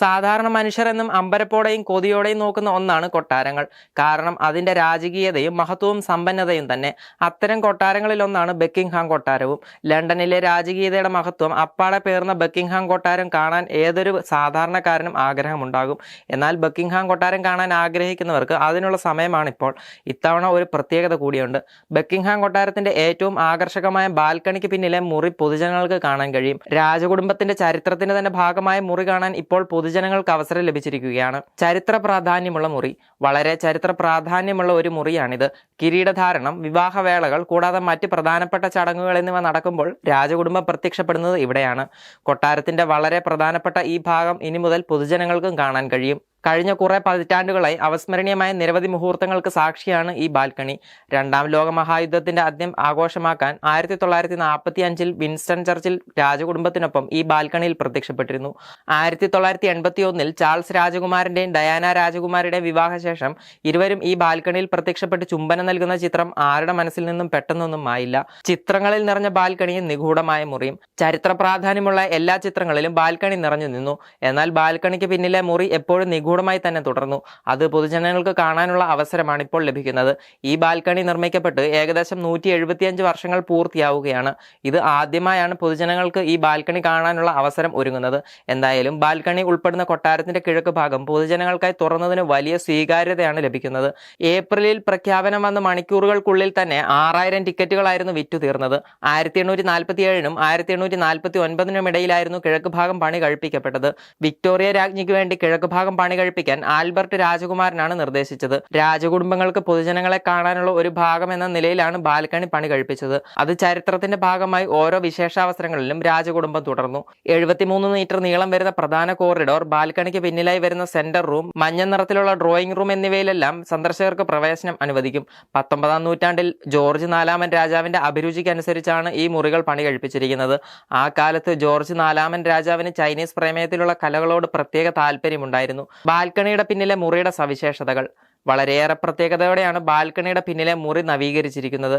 സാധാരണ മനുഷ്യരെന്നും അമ്പരപ്പോടെയും കൊതിയോടെയും നോക്കുന്ന ഒന്നാണ് കൊട്ടാരങ്ങൾ. കാരണം അതിന്റെ രാജകീയതയും മഹത്വവും സമ്പന്നതയും തന്നെ. അത്തരം കൊട്ടാരങ്ങളിലൊന്നാണ് ബക്കിംഗ്ഹാം കൊട്ടാരവും. ലണ്ടനിലെ രാജകീയതയുടെ മഹത്വം അപ്പാടെ പേർന്ന ബക്കിംഗ്ഹാം കൊട്ടാരം കാണാൻ ഏതൊരു സാധാരണക്കാരനും ആഗ്രഹമുണ്ടാകും. എന്നാൽ ബക്കിംഗ്ഹാം കൊട്ടാരം കാണാൻ ആഗ്രഹിക്കുന്നവർക്ക് അതിനുള്ള സമയമാണിപ്പോൾ. ഇത്തവണ ഒരു പ്രത്യേകത കൂടിയുണ്ട്. ബക്കിംഗ്ഹാം കൊട്ടാരത്തിന്റെ ഏറ്റവും ആകർഷകമായ ബാൽക്കണിക്ക് പിന്നിലെ മുറി പൊതുജനങ്ങൾക്ക് കാണാൻ കഴിയും. രാജകുടുംബത്തിന്റെ ചരിത്രത്തിന്റെ തന്നെ ഭാഗമായ മുറി കാണാൻ ഇപ്പോൾ പൊതുജനങ്ങൾക്ക് അവസരം ലഭിച്ചിരിക്കുകയാണ്. ചരിത്ര പ്രാധാന്യമുള്ള മുറി വളരെ ചരിത്ര പ്രാധാന്യമുള്ള ഒരു മുറിയാണിത്. കിരീടധാരണം വിവാഹവേളകൾ കൂടാതെ മറ്റ് പ്രധാനപ്പെട്ട ചടങ്ങുകൾ എന്നിവ നടക്കുമ്പോൾ രാജകുടുംബം പ്രത്യക്ഷപ്പെടുന്നത് ഇവിടെയാണ്. കൊട്ടാരത്തിന്റെ വളരെ പ്രധാനപ്പെട്ട ഈ ഭാഗം ഇനി മുതൽ പൊതുജനങ്ങൾക്കും കാണാൻ കഴിയും. കഴിഞ്ഞ കുറെ പതിറ്റാണ്ടുകളായി അവസ്മരണീയമായ നിരവധി മുഹൂർത്തങ്ങൾക്ക് സാക്ഷിയാണ് ഈ ബാൽക്കണി. രണ്ടാം ലോക മഹായുദ്ധത്തിന്റെ ആദ്യം ആഘോഷമാക്കാൻ ആയിരത്തി തൊള്ളായിരത്തി നാൽപ്പത്തി അഞ്ചിൽ വിൻസ്റ്റൺ ചർച്ചിൽ രാജകുടുംബത്തിനൊപ്പം ഈ ബാൽക്കണിയിൽ പ്രത്യക്ഷപ്പെട്ടിരുന്നു. ആയിരത്തി തൊള്ളായിരത്തി എൺപത്തി ഒന്നിൽ ചാൾസ് രാജകുമാരന്റെയും ഡയാന രാജകുമാരിയുടെയും വിവാഹശേഷം ഇരുവരും ഈ ബാൽക്കണിയിൽ പ്രത്യക്ഷപ്പെട്ട് ചുംബനം നൽകുന്ന ചിത്രം ആരുടെ മനസ്സിൽ നിന്നും പെട്ടെന്നൊന്നും ആയില്ല ചിത്രങ്ങളിൽ നിറഞ്ഞ ബാൽക്കണിയും നിഗൂഢമായ മുറിയും. ചരിത്ര പ്രാധാന്യമുള്ള എല്ലാ ചിത്രങ്ങളിലും ബാൽക്കണി നിറഞ്ഞു നിന്നു. എന്നാൽ ബാൽക്കണിക്ക് പിന്നിലെ മുറി എപ്പോഴും നിഗൂഢമായി തന്നെ തുടർന്നു. അത് പൊതുജനങ്ങൾക്ക് കാണാനുള്ള അവസരമാണ് ഇപ്പോൾ ലഭിക്കുന്നത്. ഈ ബാൽക്കണി നിർമ്മിക്കപ്പെട്ട് ഏകദേശം നൂറ്റി എഴുപത്തിയഞ്ച് വർഷങ്ങൾ പൂർത്തിയാവുകയാണ്. ഇത് ആദ്യമായാണ് പൊതുജനങ്ങൾക്ക് ഈ ബാൽക്കണി കാണാനുള്ള അവസരം ഒരുങ്ങുന്നത്. എന്തായാലും ബാൽക്കണി ഉൾപ്പെടുന്ന കൊട്ടാരത്തിന്റെ കിഴക്ക് ഭാഗം പൊതുജനങ്ങൾക്കായി തുറന്നതിന് വലിയ സ്വീകാര്യതയാണ് ലഭിക്കുന്നത്. ഏപ്രിലിൽ പ്രഖ്യാപനം വന്ന മണിക്കൂറുകൾക്കുള്ളിൽ തന്നെ ആറായിരം ടിക്കറ്റുകളായിരുന്നു വിറ്റു തീർന്നത് ആയിരത്തി എണ്ണൂറ്റി നാൽപ്പത്തി ഏഴിനും ആയിരത്തി എണ്ണൂറ്റി നാൽപ്പത്തി ഒൻപതിനും ഇടയിലായിരുന്നു കിഴക്ക് ഭാഗം പണി കഴിപ്പിക്കപ്പെട്ടത്. വിക്ടോറിയ രാജ്ഞിക്ക് വേണ്ടി കിഴക്ക് ഭാഗം പണി കഴിപ്പിക്കാൻ ആൽബർട്ട് രാജകുമാരനാണ് നിർദ്ദേശിച്ചത്. രാജകുടുംബങ്ങൾക്ക് പൊതുജനങ്ങളെ കാണാനുള്ള ഒരു ഭാഗം എന്ന നിലയിലാണ് ബാൽക്കണി പണി കഴിപ്പിച്ചത്. അത് ചരിത്രത്തിന്റെ ഭാഗമായി ഓരോ വിശേഷാവസരങ്ങളിലും രാജകുടുംബം തുടർന്നു. എഴുപത്തിമൂന്ന് മീറ്റർ നീളം വരുന്ന പ്രധാന കോറിഡോർ ബാൽക്കണിക്ക് പിന്നിലായി വരുന്ന സെന്റർ റൂം മഞ്ഞ നിറത്തിലുള്ള ഡ്രോയിങ് റൂം എന്നിവയിലെല്ലാം സന്ദർശകർക്ക് പ്രവേശനം അനുവദിക്കും. പത്തൊമ്പതാം നൂറ്റാണ്ടിൽ ജോർജ് നാലാമൻ രാജാവിന്റെ അഭിരുചിക്കനുസരിച്ചാണ് ഈ മുറികൾ പണി കഴിപ്പിച്ചിരിക്കുന്നത്. ആ കാലത്ത് ജോർജ് നാലാമൻ രാജാവിന് ചൈനീസ് പ്രമേയത്തിലുള്ള കലകളോട് പ്രത്യേക താല്പര്യമുണ്ടായിരുന്നു. ബാൽക്കണിയുടെ പിന്നിലെ മുറിയുടെ സവിശേഷതകൾ. വളരെയേറെ പ്രത്യേകതയോടെയാണ് ബാൽക്കണിയുടെ പിന്നിലെ മുറി നവീകരിച്ചിരിക്കുന്നത്.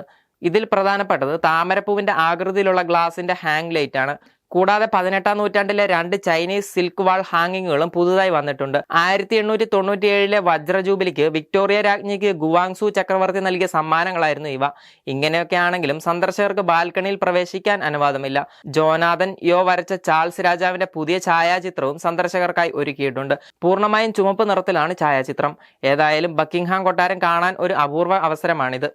ഇതിൽ പ്രധാനപ്പെട്ടത് താമരപ്പൂവിന്റെ ആകൃതിയിലുള്ള ഗ്ലാസിന്റെ ഹാങ് ലൈറ്റാണ്. കൂടാതെ പതിനെട്ടാം നൂറ്റാണ്ടിലെ രണ്ട് ചൈനീസ് സിൽക്ക് വാൾ ഹാങ്ങിങ്ങുകളും പുതുതായി വന്നിട്ടുണ്ട്. ആയിരത്തി എണ്ണൂറ്റി തൊണ്ണൂറ്റി ഏഴിലെ വജ്ര ജൂബിലിക്ക് വിക്ടോറിയ രാജ്ഞിക്ക് ഗുവാങ്സു ചക്രവർത്തി നൽകിയ സമ്മാനങ്ങളായിരുന്നു ഇവ. ഇങ്ങനെയൊക്കെ ആണെങ്കിലും സന്ദർശകർക്ക് ബാൽക്കണിയിൽ പ്രവേശിക്കാൻ അനുവാദമില്ല. ജോനാഥൻ യോ വരച്ച ചാൾസ് രാജാവിന്റെ പുതിയ ഛായാചിത്രവും സന്ദർശകർക്കായി ഒരുക്കിയിട്ടുണ്ട്. പൂർണമായും ചുമപ്പ് നിറത്തിലാണ് ഛായാചിത്രം. ഏതായാലും ബക്കിംഗ്ഹാം കൊട്ടാരം കാണാൻ ഒരു അപൂർവ അവസരമാണിത്.